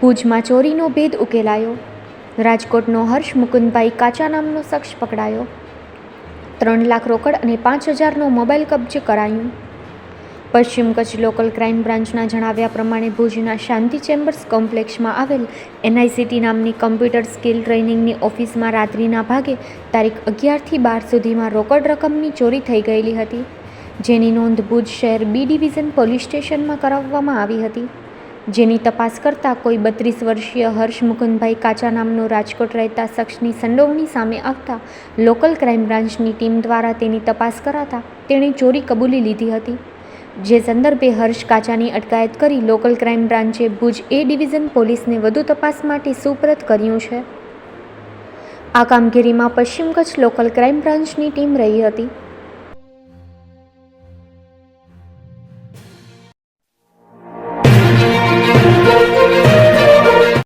ભુજમાં ચોરીનો ભેદ ઉકેલાયો. રાજકોટનો હર્ષ મુકુંદભાઈ કાચા નામનો શખ્સ પકડાયો. ત્રણ લાખ રોકડ અને પાંચ હજારનો મોબાઈલ કબજે કરાયું. પશ્ચિમ કચ્છ લોકલ ક્રાઇમ બ્રાન્ચના જણાવ્યા પ્રમાણે ભુજના શાંતિ ચેમ્બર્સ કોમ્પ્લેક્સમાં આવેલ એનઆઈસીટી નામની કમ્પ્યુટર સ્કિલ ટ્રેનિંગની ઓફિસમાં રાત્રિના ભાગે તારીખ અગિયારથી બાર સુધીમાં રોકડ રકમની ચોરી થઈ ગયેલી હતી, જેની નોંધ ભુજ શહેર બી ડિવિઝન પોલીસ સ્ટેશનમાં કરાવવામાં આવી હતી. જેની તપાસ કરતાં કોઈ બત્રીસ વર્ષીય હર્ષ મુકુંદભાઈ કાચા નામનો રાજકોટ રહેતા શખ્સની સંડોવણી સામે આવતા લોકલ ક્રાઇમ બ્રાન્ચની ટીમ દ્વારા તેની તપાસ કરાતા તેણે ચોરી કબૂલી લીધી હતી. જે સંદર્ભે હર્ષ કાચાની અટકાયત કરી લોકલ ક્રાઇમ બ્રાન્ચે ભુજ એ ડિવિઝન પોલીસને વધુ તપાસ માટે સુપરત કર્યું છે. આ કામગીરીમાં પશ્ચિમ કચ્છ લોકલ ક્રાઇમ બ્રાન્ચની ટીમ રહી હતી.